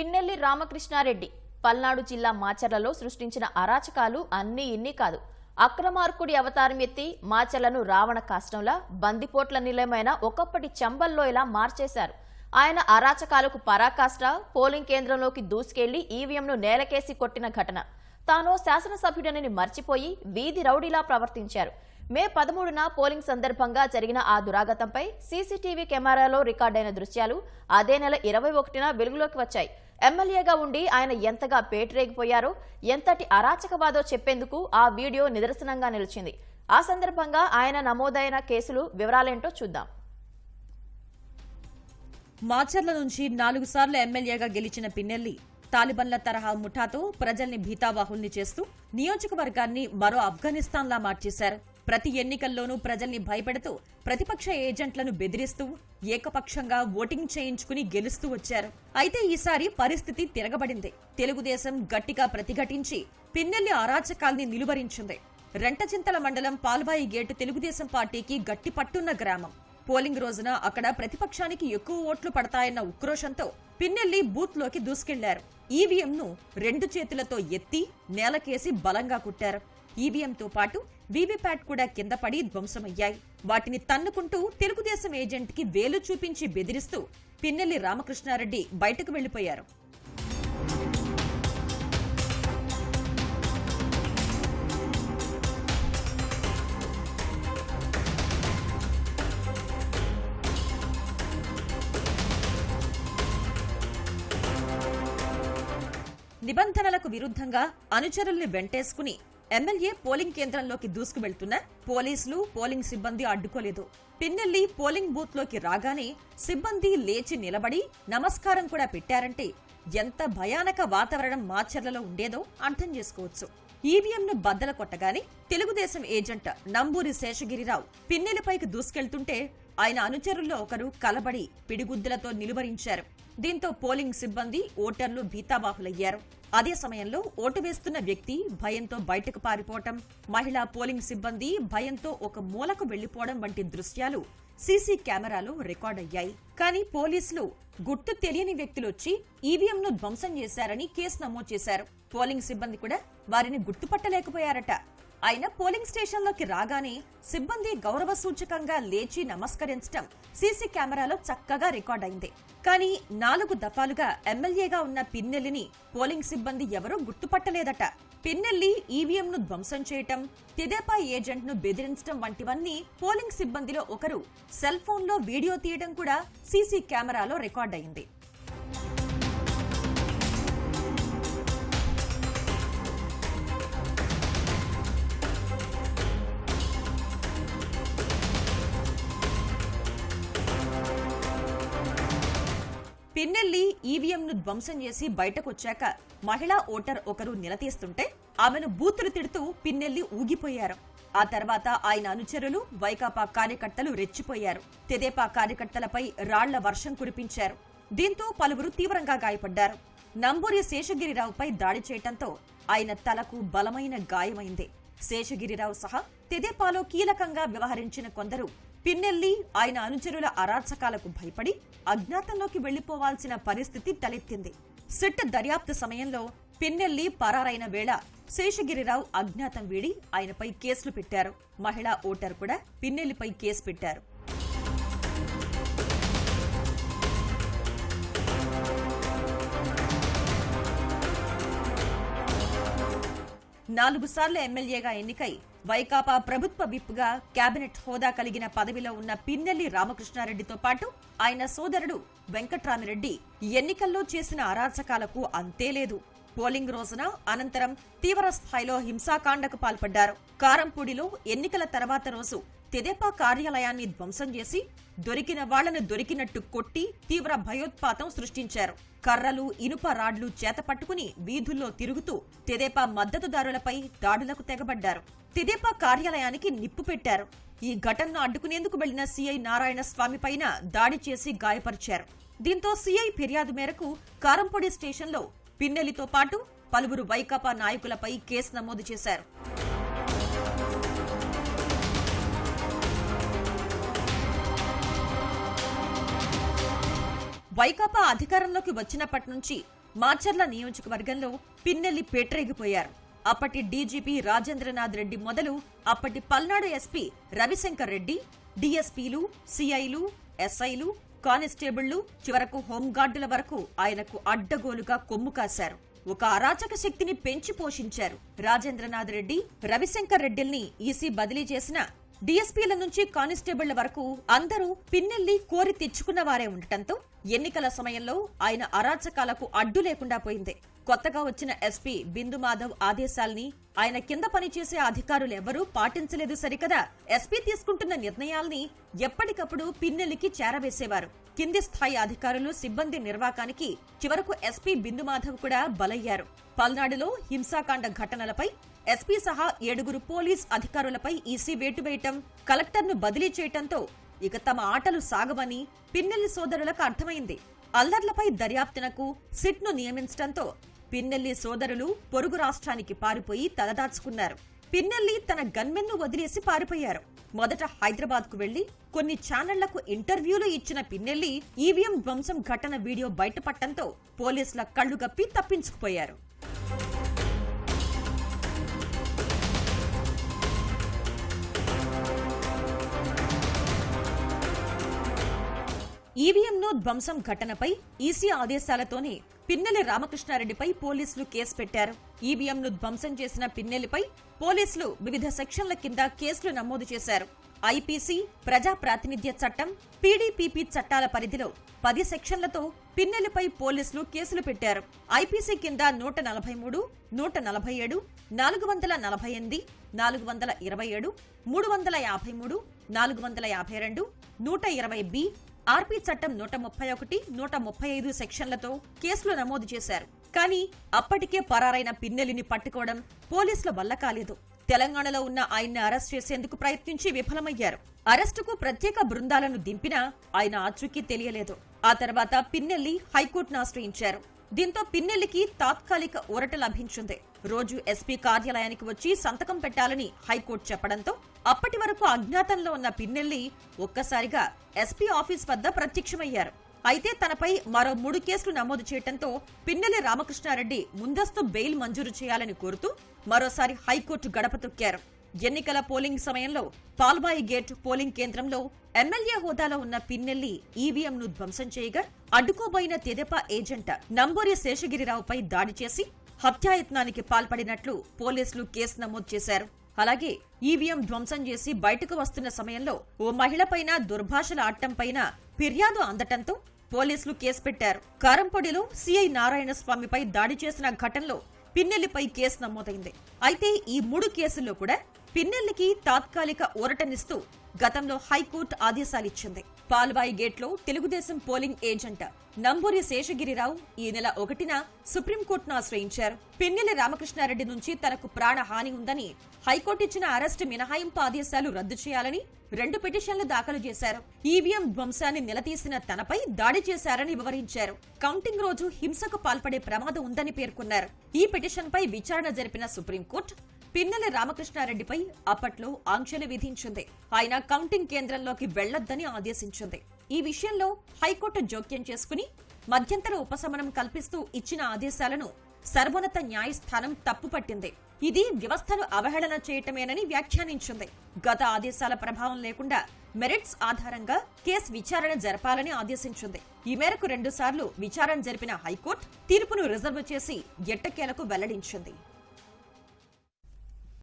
పిన్నెల్లి రామకృష్ణారెడ్డి పల్నాడు జిల్లా మాచర్లలో సృష్టించిన అరాచకాలు అన్నీ ఇన్ని కాదు. అక్రమార్కుడి అవతారం ఎత్తి మాచర్లను రావణ కాష్టంలా బందిపోట్ల నిలయమైన ఒకప్పటి చంబల్లోయలా మార్చేశారు. ఆయన అరాచకాలకు పరాకాష్ట పోలింగ్ కేంద్రంలోకి దూసుకెళ్ళి ఈవీఎంను నేలకేసి కొట్టిన ఘటన. తాను శాసనసభ్యుడనని మర్చిపోయి వీధి రౌడీలా ప్రవర్తించారు. మే పదమూడున పోలింగ్ సందర్భంగా జరిగిన ఆ దురాగతంపై సీసీటీవీ కెమెరాలో రికార్డైన దృశ్యాలు అదే నెల ఇరవై ఒకటిన వెలుగులోకి వచ్చాయి. ఎమ్మెల్యేగా ఉండి ఆయన ఎంతగా పేటరేగిపోయారో ఎంతటి అరాచకవాదో చెప్పేందుకు ఆ వీడియో నిదర్శనంగా నిలిచింది. ఆ సందర్భంగా ఆయన నమోదైన కేసులు వివరాలేంటో చూద్దాం. మాచర్ల నుంచి నాలుగు సార్లు ఎమ్మెల్యేగా గెలిచిన పిన్నెల్లి తాలిబన్ల తరహా ముఠాతో ప్రజల్ని భీతావాహుల్ని చేస్తూ నియోజకవర్గాన్ని మరో ఆఫ్ఘనిస్తాన్లా మార్చేశారు. ప్రతి ఎన్నికల్లోనూ ప్రజల్ని భయపెడుతూ ప్రతిపక్ష ఏజెంట్లను బెదిరిస్తూ ఏకపక్షంగా ఓటింగ్ చేయించుకుని గెలుస్తూ వచ్చారు. అయితే ఈసారి పరిస్థితి తిరగబడింది. తెలుగుదేశం గట్టిగా ప్రతిఘటించి పిన్నెల్లి అరాచకాల్ని నిలువరించింది. రెంటచింతల మండలం పాల్వాయి గేటు తెలుగుదేశం పార్టీకి గట్టి పట్టున్న గ్రామం. పోలింగ్ రోజున అక్కడ ప్రతిపక్షానికి ఎక్కువ ఓట్లు పడతాయన్న ఉక్రోషంతో పిన్నెల్లి బూత్లోకి దూసుకెళ్ళారు. ఈవీఎంను రెండు చేతులతో ఎత్తి నేలకేసి బలంగా కుట్టారు. ఈవీఎంతో పాటు వీవీప్యాట్ కూడా కింద పడి ధ్వంసమయ్యాయి. వాటిని తన్నుకుంటూ తెలుగుదేశం ఏజెంట్కి వేలు చూపించి బెదిరిస్తూ పిన్నెల్లి రామకృష్ణారెడ్డి బయటకు వెళ్ళిపోయారు నిబంధనలకు విరుద్ధంగా అనుచరుల్ని వెంటేసుకుని ఎమ్మెల్యే పోలింగ్ కేంద్రంలోకి దూసుకు వెళ్తున్న పోలీసులు పోలింగ్ సిబ్బంది అడ్డుకోలేదు. పిన్నెల్లి పోలింగ్ బూత్లోకి రాగానే సిబ్బంది లేచి నిలబడి నమస్కారం కూడా పెట్టారంటే ఎంత భయానక వాతావరణం మాచర్లలో ఉండేదో అర్థం చేసుకోవచ్చు. ఈవీఎంను బద్దల కొట్టగానే తెలుగుదేశం ఏజెంట్ నంబూరి శేషగిరిరావు పిన్నెలపైకి దూసుకెళ్తుంటే ఆయన అనుచరుల్లో ఒకరు కలబడి పిడిగుద్దులతో నిలువరించారు. దీంతో పోలింగ్ సిబ్బంది ఓటర్లు భీతాబాహులయ్యారు. అదే సమయంలో ఓటు వేస్తున్న వ్యక్తి భయంతో బయటకు పారిపోవటం మహిళా పోలింగ్ సిబ్బంది భయంతో ఒక మూలకు వెళ్ళిపోవడం వంటి దృశ్యాలు సీసీ కెమెరాలో రికార్డయ్యాయి. కానీ పోలీసులు గుర్తు తెలియని వ్యక్తులొచ్చి ఈవీఎంను ధ్వంసం చేశారని కేసు నమోదు చేశారు. పోలింగ్ సిబ్బంది కూడా వారిని గుర్తుపట్టలేకపోయారట. అయినా పోలింగ్ స్టేషన్లోకి రాగానే సిబ్బంది గౌరవ సూచకంగా లేచి నమస్కరించడం సీసీ కెమెరాలో చక్కగా రికార్డ్ అయింది. కానీ నాలుగు దఫాలుగా ఎమ్మెల్యేగా ఉన్న పిన్నెల్లిని పోలింగ్ సిబ్బంది ఎవరూ గుర్తుపట్టలేదట. పిన్నెల్లి ఈవీఎంను ధ్వంసం చేయటం తెదేపా ఏజెంట్ను బెదిరించడం వంటివన్నీ పోలింగ్ సిబ్బందిలో ఒకరు సెల్ ఫోన్లో వీడియో తీయడం కూడా సీసీ కెమెరాలో రికార్డ్ అయింది. పిన్నెల్లి ఈవీఎంను ధ్వంసం చేసి బయటకొచ్చాక మహిళా ఓటర్ ఒకరు నిలదీస్తుంటే ఆమెను బూతులు తిడుతూ పిన్నెల్లి ఊగిపోయారు. ఆ తర్వాత ఆయన అనుచరులు వైకాపా కార్యకర్తలు రెచ్చిపోయారు. తెదేపా కార్యకర్తలపై రాళ్ళ వర్షం కురిపించారు. దీంతో పలువురు తీవ్రంగా గాయపడ్డారు. నంబూరి శేషగిరిరావుపై దాడి చేయటంతో ఆయన తలకు బలమైన గాయమైంది. శేషగిరిరావు సహా తెదేపాలో కీలకంగా వ్యవహరించిన కొందరు పిన్నెల్లి ఆయన అనుచరుల అరాచకాలకు భయపడి అజ్ఞాతంలోకి వెళ్ళిపోవాల్సిన పరిస్థితి తలెత్తింది. సిట్ దర్యాప్తు సమయంలో పిన్నెల్లి పరారైన వేళ శేషగిరిరావు అజ్ఞాతం వీడి ఆయనపై కేసులు పెట్టారు. మహిళా ఓటర్ కూడా పిన్నెల్లిపై కేసు పెట్టారు. నాలుగు సార్లు ఎమ్మెల్యేగా ఎన్నికై వైకాపా ప్రభుత్వ విప్గా కేబినెట్ హోదా కలిగిన పదవిలో ఉన్న పిన్నెల్లి రామకృష్ణారెడ్డితో పాటు ఆయన సోదరుడు వెంకట్రామిరెడ్డి ఎన్నికల్లో చేసిన అరాచకాలకు అంతే లేదు. పోలింగ్ రోజున అనంతరం తీవ్ర స్థాయిలో హింసాకాండకు పాల్పడ్డారు. కారంపూడిలో ఎన్నికల తర్వాత రోజు తెదేపా కార్యాలయాన్ని ధ్వంసం చేసి దొరికిన వాళ్ళను దొరికినట్టు కొట్టి తీవ్ర భయోత్పాతం సృష్టించారు. కర్రలు ఇనుప రాడ్లు చేతపట్టుకుని వీధుల్లో తిరుగుతూ తెదేపా మద్దతుదారులపై దాడులకు తెగబడ్డారు. తెదేపా కార్యాలయానికి నిప్పు పెట్టారు. ఈ ఘటనను అడ్డుకునేందుకు వెళ్ళిన సీఐ నారాయణ స్వామి పైన దాడి చేసి గాయపరిచారు. దీంతో సీఐ ఫిర్యాదు మేరకు కారంపొడి స్టేషన్లో పిన్నెలితో పాటు పలువురు వైకాపా నాయకులపై కేసు నమోదు చేశారు. వైకాపా అధికారంలోకి వచ్చినప్పటి నుంచి మాచర్ల నియోజకవర్గంలో పిన్నెల్లి పేట్రేగిపోయారు. అప్పటి డీజీపీ రాజేంద్రనాథ్ రెడ్డి మొదలు అప్పటి పల్నాడు ఎస్పీ రవిశంకర్ రెడ్డి డీఎస్పీలు సిఐలు ఎస్ఐలు కానిస్టేబుళ్ళు చివరకు హోంగార్డుల వరకు ఆయనకు అడ్డగోలుగా కొమ్ము కాశారు. ఒక అరాచక శక్తిని పెంచి పోషించారు. రాజేంద్రనాథ్ రెడ్డి రవిశంకర్ రెడ్డిల్ని ఈసీ బదిలీ చేసిన డీఎస్పీల నుంచి కానిస్టేబుళ్ళ వరకు అందరూ పిన్నెల్లి కోరి తెచ్చుకున్న వారే ఉండటంతో ఎన్నికల సమయంలో ఆయన అరాచకాలకు అడ్డు లేకుండా పోయింది. కొత్తగా వచ్చిన ఎస్పీ బిందు మాధవ్ ఆదేశాల్ని ఆయన కింద పనిచేసే అధికారులు ఎవరూ పాటించలేదు సరికదా. ఎస్పీ తీసుకుంటున్న నిర్ణయాల్ని ఎప్పటికప్పుడు పిన్నెల్లికి చేరవేసేవారు. కింది స్థాయి అధికారులు సిబ్బంది నిర్వాకానికి చివరకు ఎస్పీ బిందు మాధవ్ కూడా బలయ్యారు. పల్నాడులో హింసాకాండ ఘటనలపై ఎస్పీ సహా ఏడుగురు పోలీస్ అధికారులపై ఈసీ వేటు వేయటం కలెక్టర్ను బదిలీ చేయటంతో ఇక తమ ఆటలు సాగవని పిన్నెల్లి సోదరులకు అర్థమైంది. అల్లర్లపై దర్యాప్తునకు సిట్ను నియమించడంతో పిన్నెల్లి సోదరులు పొరుగు రాష్ట్రానికి పారిపోయి తలదాచుకున్నారు. పిన్నెల్లి తన గన్మెన్ను వదిలేసి పారిపోయారు. మొదట హైదరాబాద్కు వెళ్ళి కొన్ని ఛానళ్ళకు ఇంటర్వ్యూలు ఇచ్చిన పిన్నెల్లి ఈవీఎం ధ్వంసం ఘటన వీడియో బయటపడటంతో పోలీసుల కళ్ళు గప్పి తప్పించుకుపోయారు. ఈవీఎంను ధ్వంసం ఘటనపై ఈసీ ఆదేశాలతోనే పిన్నెల్లి రామకృష్ణారెడ్డిపై పోలీసులు కేసు పెట్టారు. ఈవీఎంను ధ్వంసం చేసిన పిన్నెల్లిపై పోలీసులు వివిధ సెక్షన్ల కింద కేసులు నమోదు చేశారు. ఐపీసీ ప్రజా ప్రాతినిధ్య చట్టం పీడీపీపీ చట్టాల పరిధిలో పది సెక్షన్లతో పిన్నెల్లిపై పోలీసులు కేసులు పెట్టారు. ఐపీసీ కింద నూట నలభై మూడు నూట నలభై ఏడు నాలుగు వందల నలభై ఎనిమిది నాలుగు వందల ఇరవై ఏడు మూడు వందల యాభై మూడు నాలుగు వందల యాభై రెండు నూట ఇరవై బి ఆర్పీ చట్టం నూట ముప్పై ఒకటి నూట ముప్పై ఐదు సెక్షన్లతో కేసులు నమోదు చేశారు. కానీ అప్పటికే పరారైన పిన్నెలిని పట్టుకోవడం పోలీసుల వల్ల కాలేదు. తెలంగాణలో ఉన్న ఆయన్ని అరెస్ట్ చేసేందుకు ప్రయత్నించి విఫలమయ్యారు. అరెస్టుకు ప్రత్యేక బృందాలను దింపినా ఆయన ఆచూకీ తెలియలేదు. ఆ తర్వాత పిన్నెల్లి హైకోర్టును ఆశ్రయించారు. దీంతో పిన్నెల్లికి తాత్కాలిక ఊరట లభించింది. రోజు ఎస్పీ కార్యాలయానికి వచ్చి సంతకం పెట్టాలని హైకోర్టు చెప్పడంతో అప్పటి వరకు అజ్ఞాతంలో ఉన్న పిన్నెల్లి ఒక్కసారిగా ఎస్పీ ఆఫీస్ వద్ద ప్రత్యక్షమయ్యారు. అయితే తనపై మరో మూడు కేసులు నమోదు చేయడంతో పిన్నెల్లి రామకృష్ణారెడ్డి ముందస్తు బెయిల్ మంజూరు చేయాలని కోరుతూ మరోసారి హైకోర్టు గడప తొక్కారు. ఎన్నికల పోలింగ్ సమయంలో పాల్బాయి గేట్ పోలింగ్ కేంద్రంలో ఎమ్మెల్యే హోదాలో ఉన్న పిన్నెల్లి ఈవీఎంను ధ్వంసం చేయగా అడ్డుకోబోయిన తెదేపా ఏజెంట్ నంబూరి శేషగిరిరావుపై దాడి చేసి హత్యాయత్నానికి పాల్పడినట్లు పోలీసులు కేసు నమోదు చేశారు. అలాగే ఈవీఎం ధ్వంసం చేసి బయటకు వస్తున్న సమయంలో ఓ మహిళపైన దుర్భాషల ఆడటంపైన ఫిర్యాదు అందటంతో పోలీసులు కేసు పెట్టారు. కారంపొడిలో సిఐ నారాయణ స్వామిపై దాడి చేసిన ఘటనలో పిన్నెల్లిపై కేసు నమోదైంది. అయితే ఈ మూడు కేసుల్లో కూడా పిన్నెల్లికి తాత్కాలిక ఊరటనిస్తూ గతంలో హైకోర్టు ఆదేశాలిచ్చింది పాల్వాయి గేట్లో తెలుగుదేశం పోలింగ్ ఏజెంట్ నంబూరి శేషగిరిరావు ఈ నెల ఒకటిన సుప్రీంకోర్టును ఆశ్రయించారు. పిన్నెల రామకృష్ణారెడ్డి నుంచి తనకు ప్రాణహాని ఉందని హైకోర్టు ఇచ్చిన అరెస్టు మినహాయింపు ఆదేశాలు రద్దు చేయాలని రెండు పిటిషన్లు దాఖలు చేశారు. ఈవీఎం ధ్వంసాన్ని నిలదీసిన తనపై దాడి చేశారని వివరించారు. కౌంటింగ్ రోజు హింసకు పాల్పడే ప్రమాదం ఉందని పేర్కొన్నారు. ఈ పిటిషన్పై విచారణ జరిపిన సుప్రీంకోర్టు పిన్నెల రామకృష్ణారెడ్డిపై అప్పట్లో ఆంక్షలు విధించింది. ఆయన కౌంటింగ్ కేంద్రంలోకి వెళ్ళొద్దని ఆదేశించింది. ఈ విషయంలో హైకోర్టు జోక్యం చేసుకుని మధ్యంతర ఉపశమనం కల్పిస్తూ ఇచ్చిన ఆదేశాలను సర్వోన్నత న్యాయస్థానం తప్పుపట్టింది. ఇది వ్యవస్థను అవహేళన చేయటమేనని వ్యాఖ్యానించింది. గత ఆదేశాల ప్రభావం లేకుండా మెరిట్స్ ఆధారంగా కేసు విచారణ జరపాలని ఆదేశించింది. ఈ మేరకు రెండుసార్లు విచారణ జరిపిన హైకోర్టు తీర్పును రిజర్వ్ చేసి ఎట్టకేలకు వెల్లడించింది.